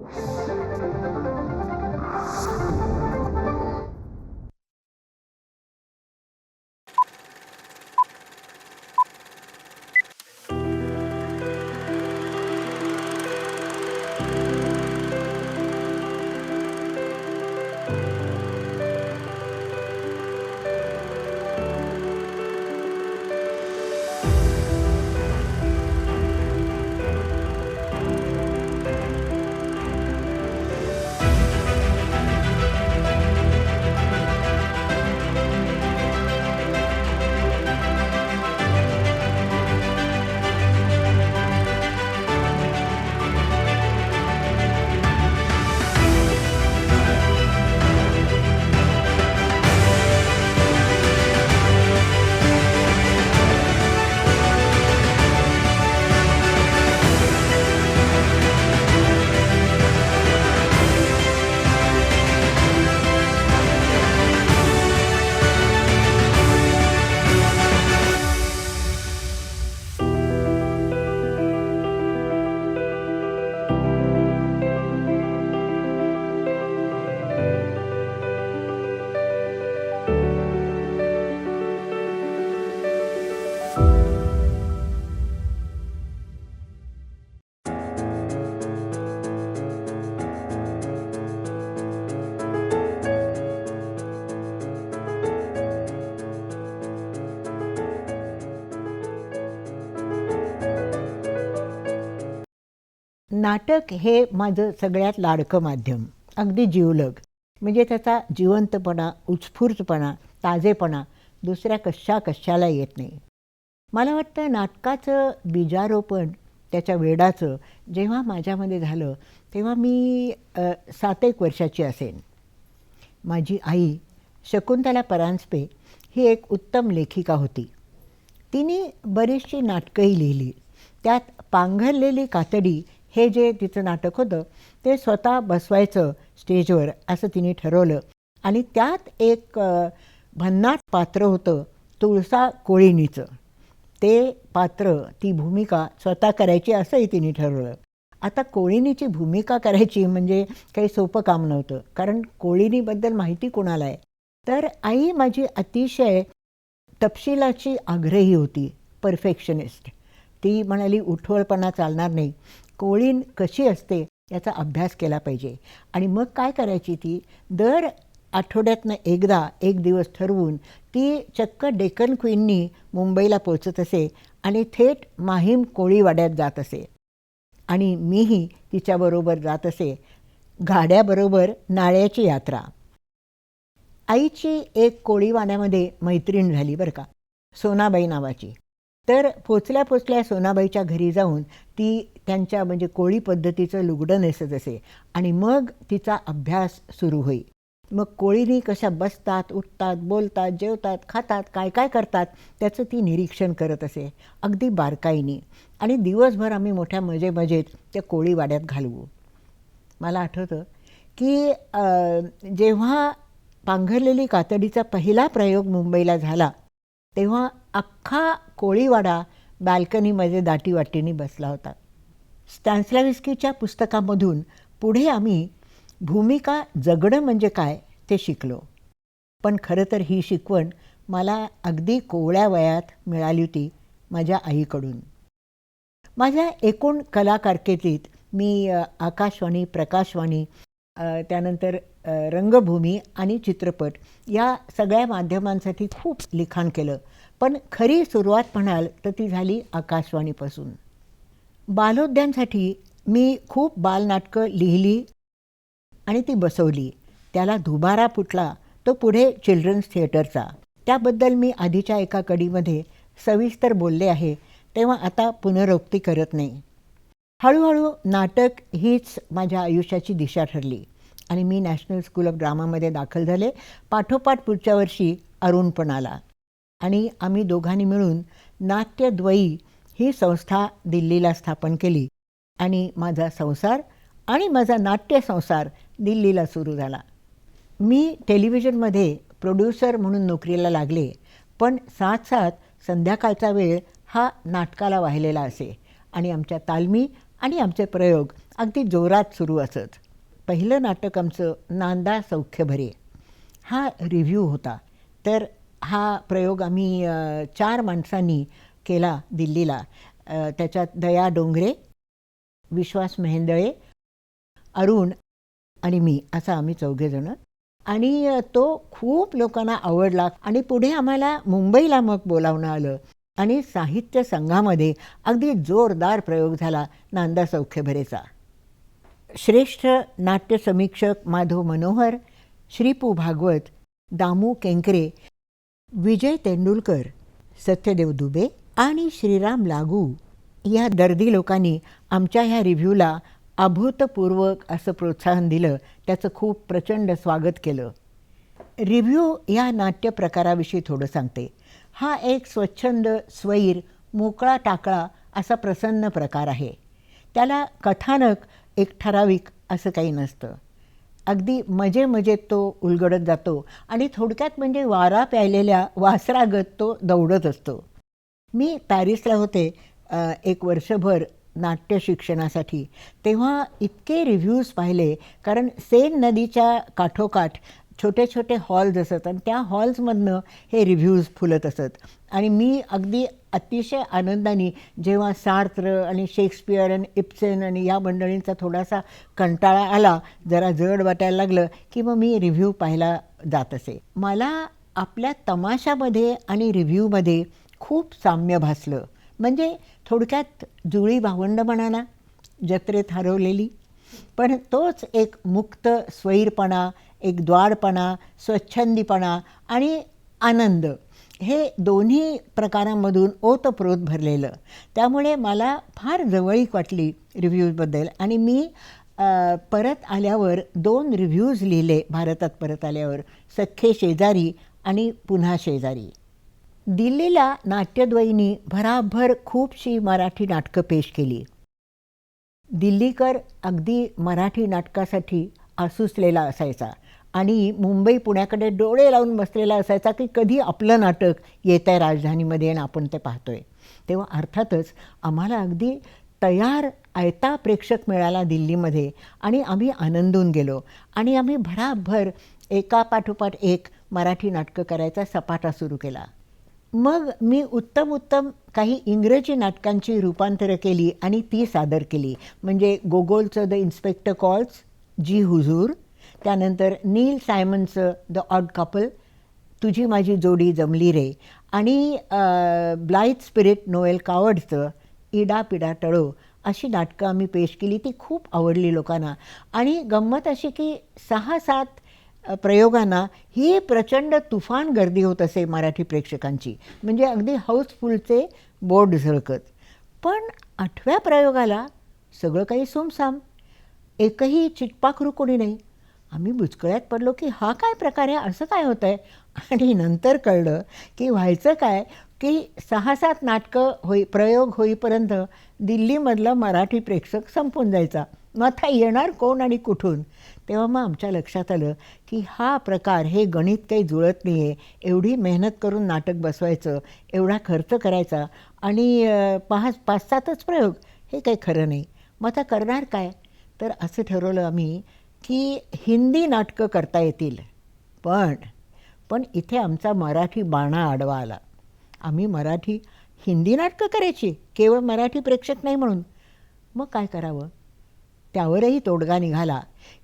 Thank you. नाटक हे माझं सगळ्यात लाडकं माध्यम. अगदी जीवलग. म्हणजे त्याचा जिवंतपणा उत्स्फूर्तपणा ताजेपणा दुसऱ्या कशा कशाला येत नाही. मला वाटतं नाटकाचं बीजारोपण त्याच्या वेडाचं जेव्हा माझ्यामध्ये झालं तेव्हा मी सात एक वर्षाची असेन. माझी आई शकुंतला परांजपे ही एक उत्तम लेखिका होती. तिने बरीचशी नाटकंही लिहिली. त्यात पांघरलेली कातडी हे जे तिचं नाटक होतं ते स्वतः बसवायचं स्टेजवर असं तिने ठरवलं. आणि त्यात एक भन्नाट पात्र होतं तुळसा कोळीणीचं. ते पात्र ती भूमिका स्वतः करायची असंही तिने ठरवलं. आता कोळिनीची भूमिका करायची म्हणजे काही सोपं काम नव्हतं कारण कोळिनीबद्दल माहिती कोणाला आहे? तर आई माझी अतिशय तपशिलाची आग्रही होती परफेक्शनिस्ट. ती म्हणाली उठवळपणा चालणार नाही. कोळीन कशी असते याचा अभ्यास केला पाहिजे. आणि मग काय करायची ती? दर आठवड्यातनं एकदा एक दिवस ठरवून ती चक्क डेक्कन क्वीननी मुंबईला पोचत असे आणि थेट माहीम कोळीवाड्यात जात असे. आणि मीही तिच्याबरोबर जात असे. गाड्याबरोबर नाळ्याची यात्रा. आईची एक कोळीवाड्यामध्ये मैत्रीण झाली बरं का सोनाबाई नावाची. तर पोचल्या पोचल्या सोनाबाईच्या घरी जाऊन ती त्यांच्या म्हणजे कोळी पद्धतीचं लुगडं नेसत असे. आणि मग तिचा अभ्यास सुरू होई. मग कोळीनी कशा बसतात उठतात बोलतात जेवतात खातात काय काय करतात त्याचं ती निरीक्षण करत असे. अगदी बारकाईने. आणि दिवसभर आम्ही मोठ्या मजे मजेत त्या कोळीवाड्यात घालवू. मला आठवतं की जेव्हा पांघरलेली कातडीचा पहिला प्रयोग मुंबईला झाला तेव्हा अख्खा कोळीवाडा बाल्कनीमध्ये दाटीवाटीने बसला होता. स्टॅन्स्लाविस्कीच्या पुस्तकामधून पुढे आम्ही भूमिका जगणं म्हणजे काय ते शिकलो. पण खरं तर ही शिकवण मला अगदी कोवळ्या वयात मिळाली होती माझ्या आईकडून. माझ्या एकूण कला कारकिर्दीत मी आकाशवाणी प्रकाशवाणी त्यानंतर रंगभूमी आणि चित्रपट या सगळ्या माध्यमांसाठी खूप लिखाण केलं. पण खरी सुरुवात म्हणाल तर ती झाली आकाशवाणीपासून. बालोद्यानसाठी मी खूप बालनाटकं लिहिली आणि ती बसवली. त्याला दुबारा फुटला तो पुढे चिल्ड्रन्स थिएटरचा. त्याबद्दल मी आधीच्या एका कडीमध्ये सविस्तर बोलले आहे तेव्हा आता पुनरोक्ती करत नाही. हळूहळू नाटक हीच माझ्या आयुष्याची दिशा ठरली आणि मी नॅशनल स्कूल ऑफ ड्रामामध्ये दाखल झाले. पाठोपाठ पुढच्या वर्षी अरुण पण आला. आणि आम्ही दोघांनी मिळून नाट्यद्वयी ही संस्था दिल्लीला स्थापन केली. आणि माझा संसार आणि माझा नाट्य संसार दिल्लीला सुरू झाला. मी टेलिव्हिजनमध्ये प्रोड्युसर म्हणून नोकरीला लागले पण साथ साथ संध्याकाळचा वेळ हा नाटकाला वाहिलेला असे आणि आमच्या तालमी आणि आमचे प्रयोग अगदी जोरात सुरू असत. पहिलं नाटक आमचं नांदा सौख्य भरे. हा रिव्ह्यू होता. तर हा प्रयोग आम्ही चार माणसांनी केला दिल्लीला. त्याच्यात दया डोंगरे विश्वास मेहेंदळे अरुण आणि मी असं आम्ही चौघेजणं आणि तो खूप लोकांना आवडला आणि पुढे आम्हाला मुंबईला मग बोलावणं आलं. आणि साहित्य संघामध्ये अगदी जोरदार प्रयोग झाला नांदा सौख्यभरेचा श्रेष्ठ नाट्य समीक्षक माधव मनोहर श्रीपू भागवत दामू केंकरे विजय तेंडुलकर सत्यदेव दुबे आणि श्रीराम लागू या दर्दी लोकांनी आमच्या ह्या रिव्ह्यूला अभूतपूर्वक असं प्रोत्साहन दिलं. त्याचं खूप प्रचंड स्वागत केलं. रिव्ह्यू या नाट्य प्रकाराविषयी थोडं सांगते. हा एक स्वच्छंद स्वैर मोकळा टाकळा असा प्रसन्न प्रकार आहे. त्याला कथानक एक ठराविक असं काही नसतं. अगदी मजे मजेत तो उलगडत जातो आणि थोडक्यात म्हणजे वारा प्यायलेल्या वासरागत तो दौडत असतो. मी पॅरिसला होते एक वर्षभर नाट्य शिक्षणासाठी. तेव्हा इतके रिव्ह्यूज पाहिले कारण सेन नदीच्या काठोकाठ छोटे छोटे हॉल्स असत आणि त्या हॉल्समधनं हे रिव्ह्यूज फुलत असत. आणि मी अगदी अतिशय आनंदाने जेव्हा सार्त्र आणि शेक्सपियर आणि इप्सेन आणि या मंडळींचा थोडासा कंटाळा आला जरा जड वाटायला लागलं की मग मी रिव्ह्यू पाहायला जात असे. मला आपल्या तमाशामध्ये आणि रिव्ह्यूमध्ये खूप साम्य भासलं. म्हणजे थोडक्यात जुळी भावंड म्हणाला जत्रेत हरवलेली. पण तोच एक मुक्त स्वैरपणा एक द्वारपणा स्वच्छंदीपणा आणि आनंद हे दोन्ही प्रकारांमधून ओतप्रोत भरलेलं. त्यामुळे मला फार जवळीक वाटली रिव्ह्यूजबद्दल आणि मी परत आल्यावर दोन रिव्ह्यूज लिहिले भारतात परत आल्यावर. सख्खे शेजारी आणि पुन्हा शेजारी. दिल्लीला नाट्यद्वयीनी भराभर खूपशी मराठी नाटकं पेश केली. दिल्लीकर अगदी मराठी नाटकासाठी आसुसलेला असायचा आणि मुंबई पुण्याकडे डोळे लावून बसलेला असायचा की कधी आपलं नाटक येत आहे राजधानीमध्ये आणि आपण ते पाहतोय. तेव्हा अर्थातच आम्हाला अगदी तयार आयता प्रेक्षक मिळाला दिल्लीमध्ये आणि आम्ही आनंदून गेलो आणि आम्ही भराभर एका पाठोपाठ एक मराठी नाटकं करायचा सपाटा सुरू केला. मग मी उत्तम उत्तम काही इंग्रजी नाटकांची रूपांतरं केली आणि ती सादर केली. म्हणजे गोगोलचं द इन्स्पेक्टर कॉल्स जी हुजूर त्यानंतर नील सायमनचं द ऑड कपल तुझी माझी जोडी जमली रे आणि ब्लाईट स्पिरिट नोएल कावडचं इडा पिडा टळो अशी नाटकं आम्ही पेश केली ती खूप आवडली लोकांना. आणि गंमत अशी की सहा सात प्रयोगांना ही प्रचंड तुफान गर्दी होत असे मराठी प्रेक्षकांची. म्हणजे अगदी हाऊसफुलचे बोर्ड झळकत. पण आठव्या प्रयोगाला सगळं काही सुमसाम. एकही चिटपाखरू कोणी नाही. आम्ही बुचकळ्यात पडलो की हा काय प्रकार आहे? असं काय होतं आहे आणि नंतर कळलं की व्हायचं काय? की सहा सात नाटकं होई प्रयोग होईपर्यंत दिल्लीमधला मराठी प्रेक्षक संपून जायचा. मग आता येणार कोण आणि कुठून? तेव्हा मग आमच्या लक्षात आलं की हा प्रकार हे गणित काही जुळत नाही आहे एवढी मेहनत करून नाटक बसवायचं एवढा खर्च करायचा आणि अ, पाच पाच सातच प्रयोग हे काही खरं नाही. मग आता करणार काय? तर असं ठरवलं आम्ही की हिंदी नाटकं करता येतील. पण पण इथे आमचा मराठी बाणा आडवा आला. आम्ही मराठी हिंदी नाटकं करायची केवळ मराठी प्रेक्षक नाही म्हणून. मग काय करावं? त्यावरही तोडगा निघाला.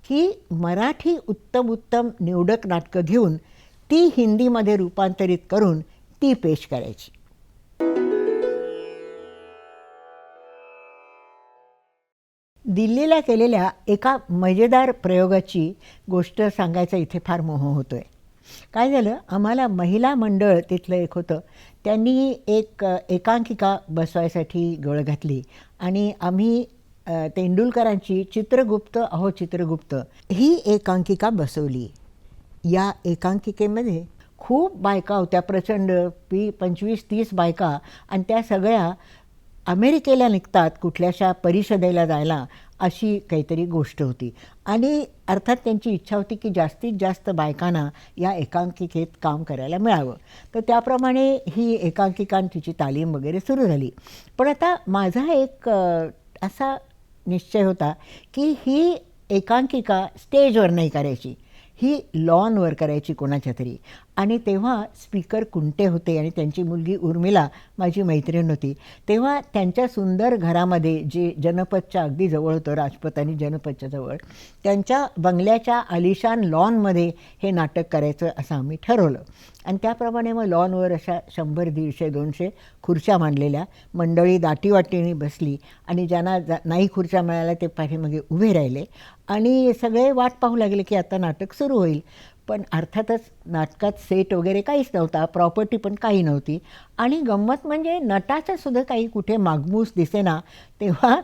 की मराठी उत्तम उत्तम निवडक नाटकं घेऊन ती हिंदीमध्ये रूपांतरित करून ती पेश करायची. दिल्लीला केलेल्या एका मजेदार प्रयोगाची गोष्ट सांगायचा इथे फार मोह होतो आहे काय झालं? आम्हाला महिला मंडळ तिथलं एक होतं. त्यांनी एक एकांकिका बसवायसाठी गळ घातली आणि आम्ही तेंडुलकरांची चित्रगुप्त अहो चित्रगुप्त ही एकांकिका बसवली. या एकांकिकेमध्ये खूप बायका होत्या प्रचंड पी पंचवीस तीस बायका. आणि त्या सगळ्या अमेरिकेला निघतात कुठल्याशा परिषदेला जायला अशी काहीतरी गोष्ट होती. आणि अर्थात त्यांची इच्छा होती की जास्तीत जास्त बायकांना या एकांकिकेत काम करायला मिळावं. तर त्याप्रमाणे ही एकांकिका तिची तालीम वगैरे सुरू झाली. पण आता माझा एक असा निश्चय होता की ही एकांकिका स्टेजवर नाही करायची. ही लॉनवर करायची कोणाच्या तरी. आणि तेव्हा स्पीकर कुंटे होते आणि त्यांची मुलगी उर्मिला माझी मैत्रीण होती. तेव्हा त्यांच्या सुंदर घरामध्ये जे जनपदच्या अगदी जवळ होतं राजपथ आणि जनपदच्या जवळ त्यांच्या बंगल्याच्या आलिशान लॉनमध्ये हे नाटक करायचं असं आम्ही ठरवलं. आणि त्याप्रमाणे मग लॉनवर अशा शंभर दीडशे दोनशे खुर्च्या मांडलेल्या मंडळी दाटीवाटीने बसली आणि ज्यांना जा नाही खुर्च्या मिळाल्या ते पाठीमागे उभे राहिले आणि सगळे वाट पाहू लागले की आता नाटक सुरू होईल. पण अर्थातच नाटकात सेट वगैरे काहीच नव्हता प्रॉपर्टी पण काही नव्हती. आणि गंमत म्हणजे नटाचं सुद्धा काही कुठे मागमूस दिसेना तेव्हा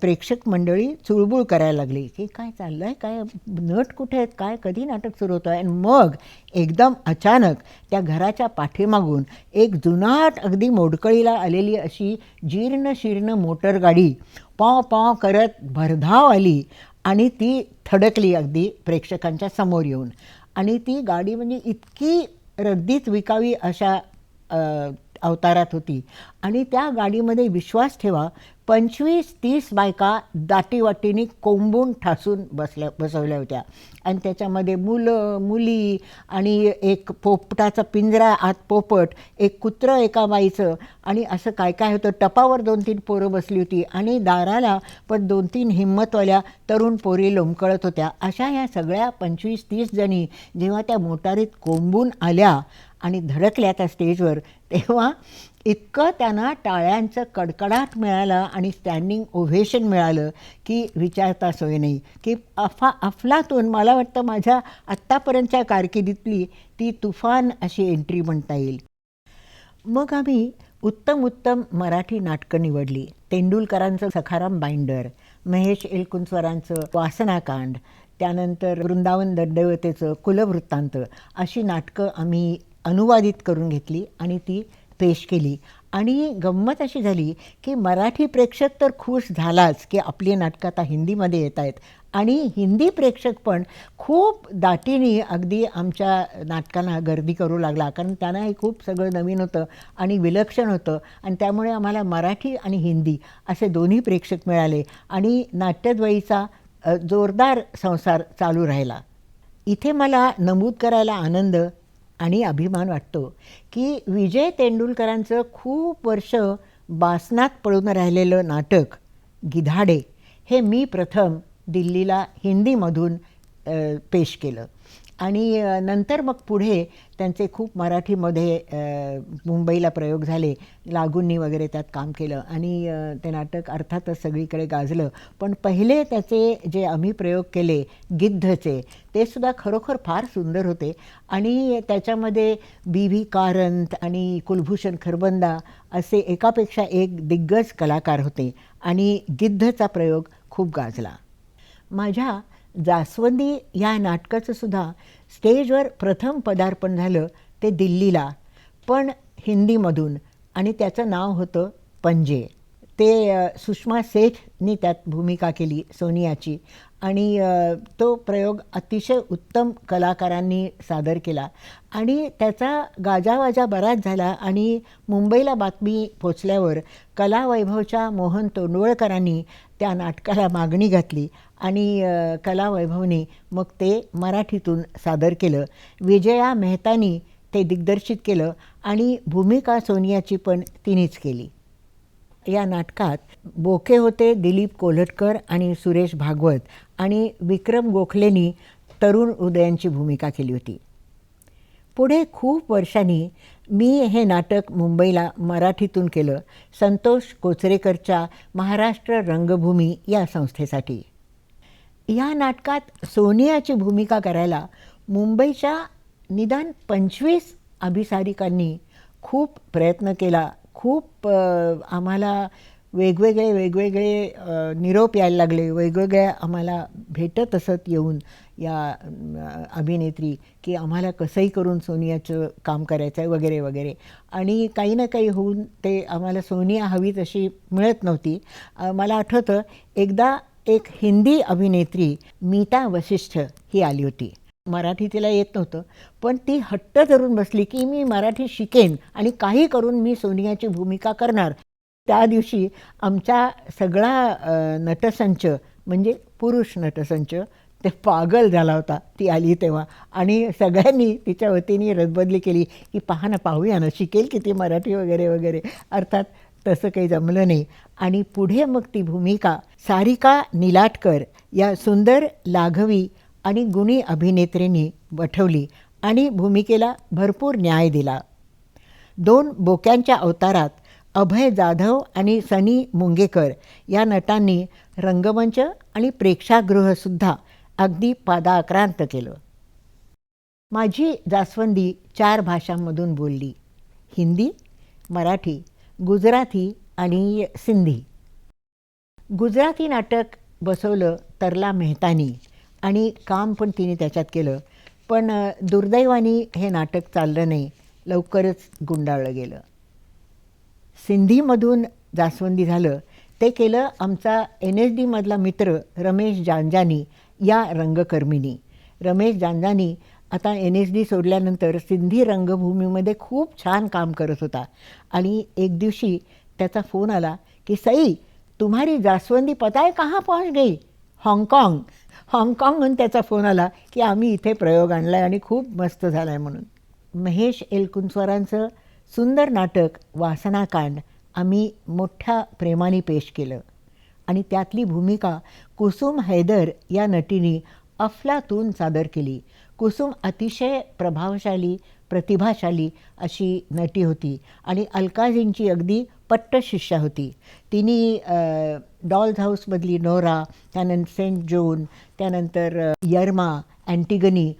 प्रेक्षक मंडळी चुळबुळ करायला लागली की काय चाललं आहे काय नट कुठे आहेत? काय? कधी नाटक सुरू होतं आहे आणि मग एकदम अचानक त्या घराच्या पाठीमागून एक जुनाट अगदी मोडकळीला आलेली अशी जीर्ण शीर्ण मोटरगाडी पाव पाव करत भरधाव आली. आणि ती थडकली अगदी प्रेक्षकांच्या समोर येऊन. आणि ती गाडी म्हणजे इतकी रद्दीत विकावी अशा अवतारात होती. आणि त्या गाडीमध्ये विश्वास ठेवा पंचवीस तीस बायका दाटीवाटीने कोंबून ठासून बसल्या बसवल्या होत्या. आणि त्याच्यामध्ये मुलं मुली आणि एक पोपटाचा पिंजरा आत पोपट एक कुत्रं एका बाईचं आणि असं काय काय होतं? टपावर दोन तीन पोरं बसली होती आणि दाराला पण दोन तीन हिंमतवाल्या तरुण पोरी लोंबकळत होत्या. अशा ह्या सगळ्या पंचवीस तीस जणी जेव्हा त्या मोटारीत कोंबून आल्या आणि धडकल्या त्या स्टेजवर तेव्हा इतकं त्यांना टाळ्यांचं कडकडाट मिळालं आणि स्टँडिंग ओव्हेशन मिळालं की विचारता सोय नाही. की अफा अफलातून मला वाटतं माझ्या आत्तापर्यंतच्या कारकिर्दीतली ती तुफान अशी एंट्री म्हणता येईल. मग आम्ही उत्तम उत्तम मराठी नाटकं निवडली. तेंडुलकरांचं सखाराम बाइंडर महेश एलकुंचवरांचं वासनाकांड त्यानंतर वृंदावन दंडवतेचं कुलवृत्तांत अशी नाटकं आम्ही अनुवादित करून घेतली आणि ती पेश केली. आणि गंमत अशी झाली की मराठी प्रेक्षक तर खुश झालाच की आपली नाटकं आता हिंदीमध्ये येत आहेत. आणि हिंदी प्रेक्षक पण खूप दाटीने अगदी आमच्या नाटकांना गर्दी करू लागला. कारण त्यांना हे खूप सगळं नवीन होतं आणि विलक्षण होतं. आणि त्यामुळे आम्हाला मराठी आणि हिंदी असे दोन्ही प्रेक्षक मिळाले आणि नाट्यद्वयीचा जोरदार संसार चालू राहिला. इथे मला नमूद करायला आनंद आणि अभिमान वाटतो की विजय तेंडुलकरांचं खूप वर्ष बासनात पळून राहिलेलं नाटक गिधाडे हे मी प्रथम दिल्लीला हिंदीमधून पेश केलं. आणि नंतर मग पुढे त्यांचे खूप मराठीमध्ये मुंबईला प्रयोग झाले. लागूंनी वगैरे त्यात काम केलं आणि ते नाटक अर्थातच सगळीकडे गाजलं. पण पहिले त्याचे जे आम्ही प्रयोग केले गिद्धचे ते सुद्धा खरोखर फार सुंदर होते. आणि त्याच्यामध्ये बी व्ही कारंत आणि कुलभूषण खरबंदा असे एकापेक्षा एक दिग्गज कलाकार होते आणि गिद्धचा प्रयोग खूप गाजला. माझ्या जास्वंदी या नाटकाचं सुद्धा स्टेजवर प्रथम पदार्पण झालं ते दिल्लीला पण हिंदीमधून आणि त्याचं नाव होतं पंजे ते सुषमा सेठनी त्यात भूमिका केली सोनियाची आणि तो प्रयोग अतिशय उत्तम कलाकारांनी सादर केला आणि त्याचा गाजावाजा बराच झाला आणि मुंबईला बातमी पोचल्यावर कलावैभवच्या मोहन तोंडवळकरांनी त्या नाटकाला मागणी घातली आणि कलावैभवने मग ते मराठीतून सादर केलं. विजया मेहतानी ते दिग्दर्शित केलं आणि भूमिका सोनियाची पण तिनेच केली. या नाटकात बोके होते दिलीप कोल्हटकर आणि सुरेश भागवत आणि विक्रम गोखलेनी तरुण उदयांची भूमिका केली होती. पुढे खूप वर्षांनी मी हे नाटक मुंबईला मराठीतून केलं. संतोष कोचरेकरच्या महाराष्ट्र रंगभूमी या संस्थेसाठी. या नाटकात सोनियाची भूमिका करायला मुंबईच्या निदान पंचवीस अभिसारिकांनी खूप प्रयत्न केला. खूप आम्हाला वेगवेगळे वेगवेगळे निरोप यायला लागले. वेगवेगळ्या आम्हाला भेटत असत येऊन या अभिनेत्री की आम्हाला कसंही करून सोनियाचं काम करायचं आहे वगैरे वगैरे. आणि काही ना काही होऊन ते आम्हाला सोनिया हवी तशी मिळत नव्हती. मला आठवतं एकदा एक हिंदी अभिनेत्री मीता वशिष्ठ ही आली होती. मराठी तिला येत नव्हतं पण ती हट्ट धरून बसली की मी मराठी शिकेन आणि काही करून मी सोनियाची भूमिका करणार. त्या दिवशी आमचा सगळा नटसंच म्हणजे पुरुष नटसंच ते पागल झाला होता. ती आली तेव्हा आणि सगळ्यांनी तिच्या वतीने रदबदली केली की पहा ना पाहूया ना शिकेल किती मराठी वगैरे वगैरे. अर्थात तसं काही जमलं नाही. आणि पुढे मग ती भूमिका सारिका निलाटकर या सुंदर लाघवी आणि गुणी अभिनेत्रींनी वठवली आणि भूमिकेला भरपूर न्याय दिला. दोन बोक्यांच्या अवतारात अभय जाधव आणि सनी मुंगेकर या नटांनी रंगमंच आणि प्रेक्षागृहसुद्धा अगदी पादाक्रांत केलं. माझी जास्वंदी चार भाषांमधून बोलली. हिंदी मराठी गुजराती आणि सिंधी. गुजराती नाटक बसवलं तरला मेहतानी आणि काम पण तिने त्याच्यात केलं. पण दुर्दैवानी हे नाटक चाललं नाही लवकरच गुंडाळलं गेलं. सिंधीमधून जास्वंदी झालं. ते केलं आमचा एन एस डीमधला मित्र रमेश जांजानी या रंगकर्मीनी. रमेश जांजानी आता एन एस डी सोडल्यानंतर सिंधी रंगभूमीमध्ये खूप छान काम करत होता. आणि एक दिवशी त्याचा फोन आला की सई तुम्हारी जास्वंदी पता कहाँ पहुंच गई? हाँगकाँग. हाँगकाँगहून त्याचा फोन आला की आम्ही इथे प्रयोग आणला आहे आणि खूप मस्त झाला आहे म्हणून. महेश एलकुंचवारांचं सुंदर नाटक वासनाकांड आम्ही मोठ्या प्रेमाने पेश केलं. आणि त्यातली भूमिका कुसुम हैदर या नटीने अफलातून सादर केली. कुसुम अतिशय प्रभावशाली प्रतिभाशाली अशी नटी होती आणि अलकाजींची अगदी पट्ट शिष्या होती. तिने डॉल्स हाऊसमधली नोरा त्यानंतर सेंट जोन त्यानंतर यर्मा अँटिगनी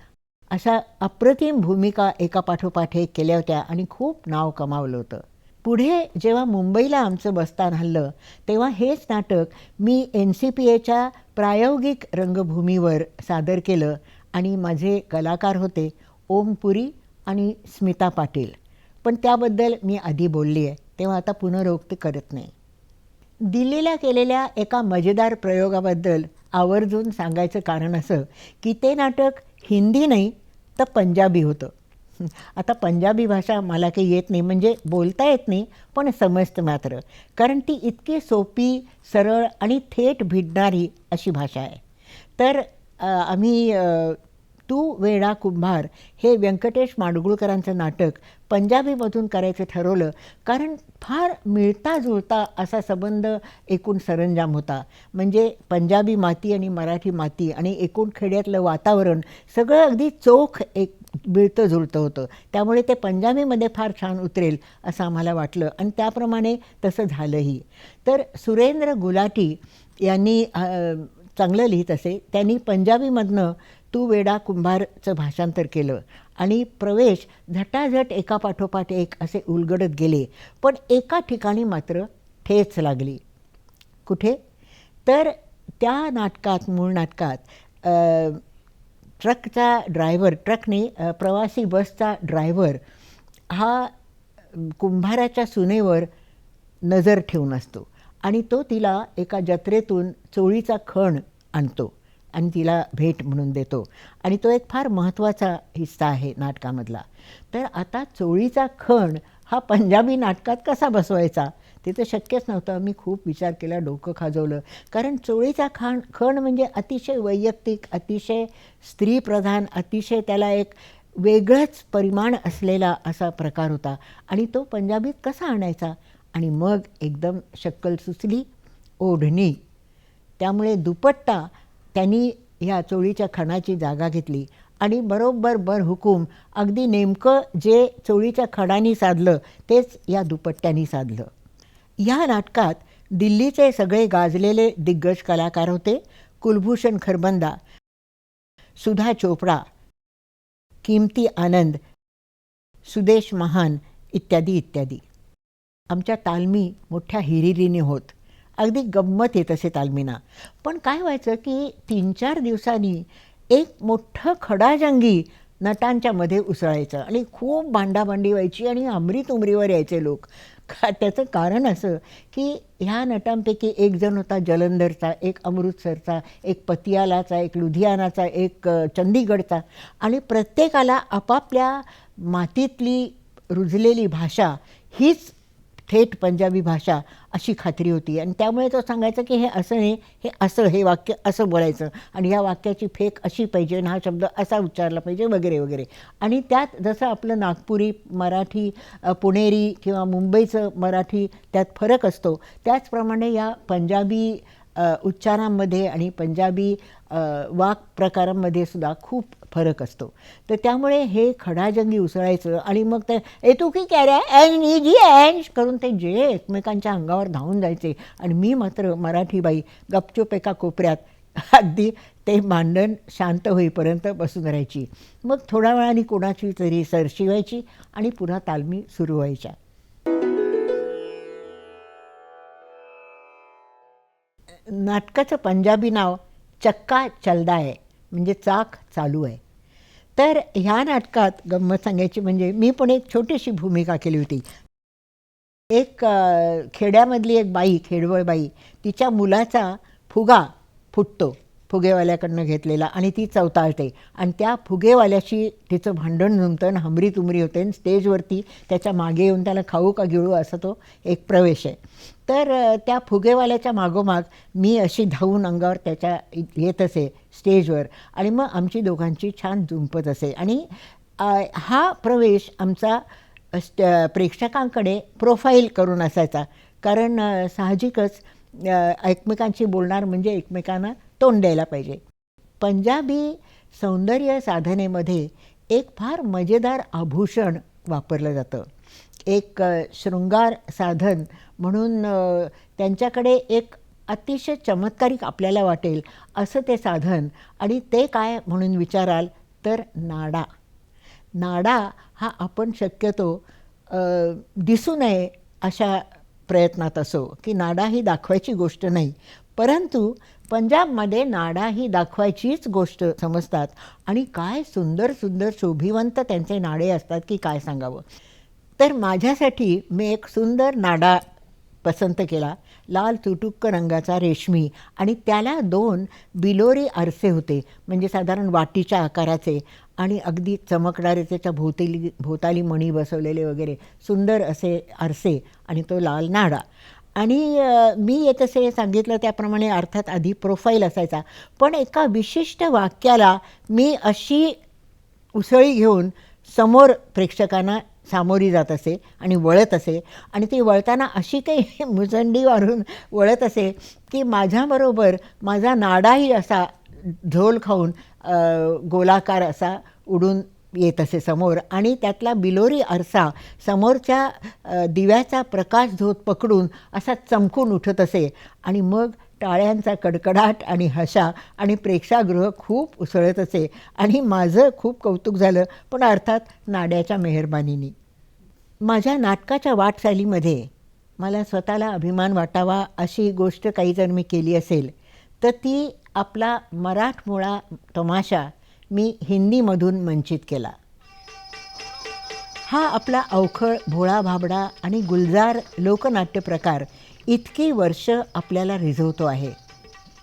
अशा अप्रतिम भूमिका एका पाठोपाठ एक केल्या होत्या आणि खूप नाव कमावलं होतं. पुढे जेव्हा मुंबईला आमचं बस्तान हल्लं तेव्हा हेच नाटक मी एन सी पी एच्या प्रायोगिक रंगभूमीवर सादर केलं आणि माझे कलाकार होते ओम पुरी आणि स्मिता पाटील. पण त्याबद्दल मी आधी बोलली आहे तेव्हा आता पुनरोक्ती करत नाही. दिल्लीला केलेल्या एका मजेदार प्रयोगाबद्दल आवर्जून सांगायचं कारण असं की ते नाटक हिंदी नाही तर पंजाबी होतं. आता पंजाबी भाषा मला काही येत नाही म्हणजे बोलता येत नाही पण समजतं मात्र. कारण ती इतकी सोपी सरळ आणि थेट भिडणारी अशी भाषा आहे. तर आम्ही तू वेडा कुंभार हे व्यंकटेश माडगुळकरांचं नाटक पंजाबीमधून करायचं ठरवलं कारण फार मिळता जुळता असा संबंध एकूण सरंजाम होता. म्हणजे पंजाबी माती आणि मराठी माती आणि एकूण खेड्यातलं वातावरण सगळं अगदी चोख एक मिळतं जुळतं होतं. त्यामुळे ते पंजाबीमध्ये फार छान उतरेल असं आम्हाला वाटलं आणि त्याप्रमाणे तसं झालंही. तर सुरेंद्र गुलाटी यांनी चांगलं लिहित असे त्यांनी पंजाबीमधनं तू वेडा कुंभारचं भाषांतर केलं आणि प्रवेश झटाझट एका पाठोपाठ एक असे उलगडत गेले पण एका ठिकाणी मात्र ठेच लागली. कुठे? तर त्या नाटकात मूळ नाटकात ट्रकचा ड्रायव्हर ट्रकने प्रवासी बसचा ड्रायव्हर हा कुंभाराच्या सुनेवर नजर ठेवून असतो आणि तो तिला एका जत्रेतून चोळीचा खण आणतो आणि तिला भेट म्हणून देतो. आणि तो एक फार महत्त्वाचा हिस्सा आहे नाटकामधला. तर आता चोळीचा खण हा पंजाबी नाटकात कसा बसवायचा? ते तर शक्यच नव्हतं. मी खूप विचार केला डोकं खाजवलं. कारण चोळीचा खाण खण म्हणजे अतिशय वैयक्तिक अतिशय स्त्रीप्रधान अतिशय त्याला एक वेगळंच परिमाण असलेला असा प्रकार होता. आणि तो पंजाबीत कसा आणायचा? आणि मग एकदम शक्कल सुचली ओढणी. त्यामुळे दुपट्टा त्यांनी ह्या चोळीच्या खणाची जागा घेतली. आणि बरोबर बर हुकूम अगदी नेमकं जे चोळीच्या खणाने साधलं तेच या दुपट्ट्यानी साधलं. या नाटकात दिल्लीचे सगळे गाजलेले दिग्गज कलाकार होते कुलभूषण खरबंदा सुधा चोपडा किमती आनंद सुदेश महान इत्यादी इत्यादी. आमच्या तालमी मोठ्या हिरिरीने होत. अगदी गंमत येत असे तालमीना. पण काय व्हायचं की तीन चार दिवसांनी एक मोठं खडाजंगी नटांच्या मध्ये उसळायचं आणि खूप भांडाभांडी व्हायची आणि अमृत उमरीवर यायचे लोक. का त्याचं कारण असं की ह्या नटांपैकी एक जण होता जलंधरचा एक अमृतसरचा एक पतियालाचा एक लुधियानाचा एक चंदीगडचा. आणि प्रत्येकाला आपापल्या मातीतली रुजलेली भाषा हीच थेट पंजाबी भाषा अशी खात्री होती. आणि त्यामुळे तो सांगायचा की हे असं नाही हे असं हे वाक्य असं बोलायचं. आणि या वाक्याची फेक अशी पाहिजे आणि हा शब्द असा उच्चारला पाहिजे वगैरे वगैरे. आणि त्यात जसं आपलं नागपुरी मराठी पुणेरी किंवा मुंबईचं मराठी त्यात फरक असतो. त्याचप्रमाणे या पंजाबी उच्चारांमध्ये आणि पंजाबी वाक प्रकारांमध्ये सुद्धा खूप फरक असतो. तर त्यामुळे हे खडाजंगी उसळायचं आणि मग ते ए तू की कॅऱ्या रे ई जी एन करून ते जे एकमेकांच्या अंगावर धावून जायचे. आणि मी मात्र मराठी बाई गपचूप एका कोपऱ्यात अगदी ते मांडण शांत होईपर्यंत बसून राहायची. मग थोड्या वेळाने कोणाची तरी सरशी व्हायची आणि पुन्हा तालमी सुरू व्हायच्या. नाटकाचं पंजाबी नाव चक्का चलदा आहे. म्हणजे चाक चालू आहे. तर ह्या नाटकात गंमत सांगायची म्हणजे मी पण एक छोटीशी भूमिका केली होती. एक खेड्यामधली एक बाई खेडवळ बाई तिच्या मुलाचा फुगा फुटतो फुगेवाल्याकडनं घेतलेला आणि ती चवताळते. आणि त्या फुगेवाल्याशी तिचं भांडण जमतं आणि हमरी तुमरी होते आणि स्टेजवरती त्याच्यामागे येऊन त्याला खाऊ का गिळू असा तो एक प्रवेश आहे. तर त्या फुगेवाल्याच्या मागोमाग मी अशी धावून अंगावर त्याच्या येत असे स्टेजवर. आणि मग आमची दोघांची छान झुंपत असे. आणि हा प्रवेश आमचा स्ट प्रेक्षकांकडे प्रोफाईल करून असायचा. कारण साहजिकच एकमेकांशी बोलणार म्हणजे एकमेकांना तोंड द्यायला पाहिजे. पंजाबी सौंदर्य साधनेमध्ये एक फार मजेदार आभूषण वापरलं जातं. एक शृंगार साधन म्हणून त्यांच्याकडे एक अतिशय चमत्कारिक आपल्याला वाटेल असं ते साधन. आणि ते काय म्हणून विचाराल? तर नाडा. नाडा हा आपण शक्यतो दिसू नये अशा प्रयत्नात असो की नाडा ही दाखवायची गोष्ट नाही. परंतु पंजाबमध्ये नाडा ही दाखवायचीच गोष्ट समजतात. आणि काय सुंदर सुंदर शोभिवंत त्यांचे नाडे असतात की काय सांगावं? तर माझ्यासाठी मी एक सुंदर नाडा पसंत केला. लाल तुटुक्क रंगाचा रेशमी आणि त्याला दोन बिलोरी आरसे होते म्हणजे साधारण वाटीच्या आकाराचे आणि अगदी चमकणारे त्याच्या भोवताली भोवताली मणी बसवलेले वगैरे सुंदर असे आरसे आणि तो लाल नाडा. आणि मी येत असे सांगितलं त्याप्रमाणे अर्थात आधी प्रोफाईल असायचा. पण एका विशिष्ट वाक्याला मी अशी उसळी घेऊन समोर प्रेक्षकांना सामोरी जात असे आणि वळत असे. आणि ती वळताना अशी काही मुचंडी मारून वळत असे की माझ्याबरोबर माझा नाडाही असा झोल खाऊन गोलाकार असा उडून येत असे समोर. आणि त्यातला बिलोरी आरसा समोरच्या दिव्याचा प्रकाश झोत पकडून असा चमकून उठत असे. आणि मग टाळ्यांचा कडकडाट आणि हशा आणि प्रेक्षागृह खूप उसळत असे आणि माझं खूप कौतुक झालं पण अर्थात नाड्याच्या मेहरबानीने. माझ्या नाटकाच्या वाटचालीमध्ये मला स्वतःला अभिमान वाटावा अशी गोष्ट काही जर मी केली असेल तर ती आपला मराठमोळा तमाशा मी हिंदीमधून मंचित केला. हा आपला अवखळ भोळा भाबडा आणि गुलजार लोकनाट्य प्रकार इतकी वर्ष आपल्याला रिझवतो आहे.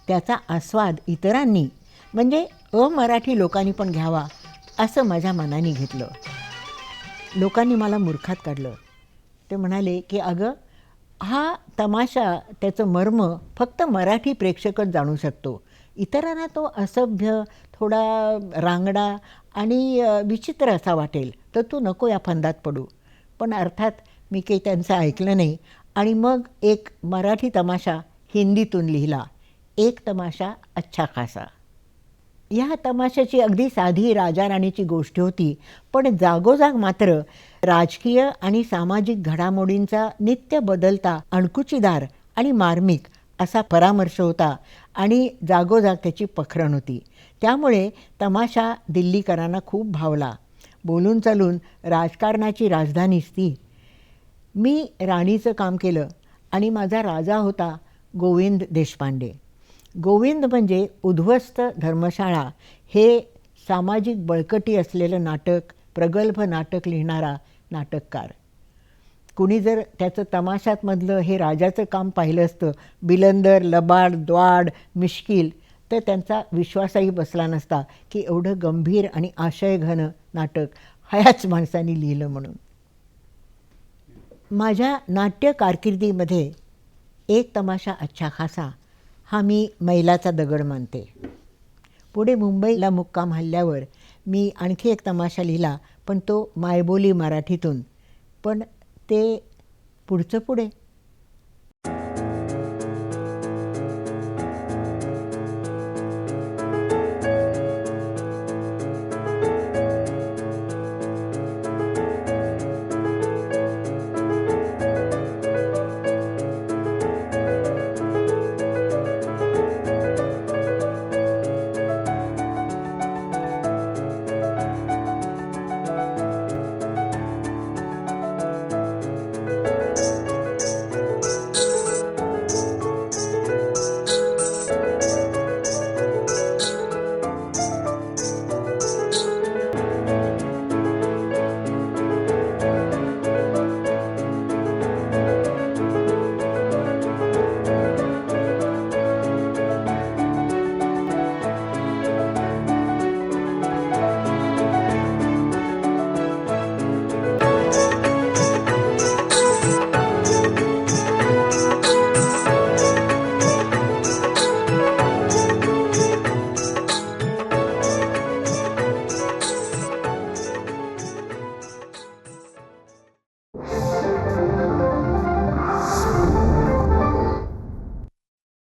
त्याचा आस्वाद इतरांनी म्हणजे अमराठी लोकांनी पण घ्यावा असं माझ्या मनाने घेतलं. लोकांनी मला मूर्खात काढलं. ते म्हणाले की अगं हा तमाशा त्याचं मर्म फक्त मराठी प्रेक्षकच जाणू शकतो. इतरांना तो असभ्य थोडा रांगडा आणि विचित्र असा वाटेल तर तू नको या फंदात पडू. पण अर्थात मी काही त्यांचं ऐकलं नाही. आणि मग एक मराठी तमाशा हिंदीतून लिहिला. एक तमाशा अच्छा खासा. या तमाशाची अगदी साधी राजाराणीची गोष्ट होती पण जागोजाग मात्र राजकीय आणि सामाजिक घडामोडींचा नित्य बदलता अणकुचीदार आणि मार्मिक असा परामर्श होता आणि जागोजाग त्याची पखरण होती. त्यामुळे तमाशा दिल्लीकरांना खूप भावला. बोलून चालून राजकारणाची राजधानीच ती मी राणीचं काम केलं आणि माझा राजा होता गोविंद देशपांडे. गोविंद म्हणजे उद्ध्वस्त धर्मशाळा. हे सामाजिक बळकटी असलेलं नाटक प्रगल्भ नाटक लिहिणारा नाटककार. कुणी जर त्याचं तमाशातमधलं हे राजाचं काम पाहिलं असतं बिलंदर लबाड द्वाड मिश्किल तर त्यांचा विश्वासही बसला नसता की एवढं गंभीर आणि आशयघन नाटक ह्याच माणसांनी लिहिलं म्हणून. माझ्या नाट्य कारकिर्दीमध्ये एक तमाशा अच्छा खासा हा मी मैलाचा दगड मानते. पुढे मुंबईला मुक्काम हल्ल्यावर मी आणखी एक तमाशा लिहिला पण तो मायबोली मराठीतून. पण ते पुढचं पुढे?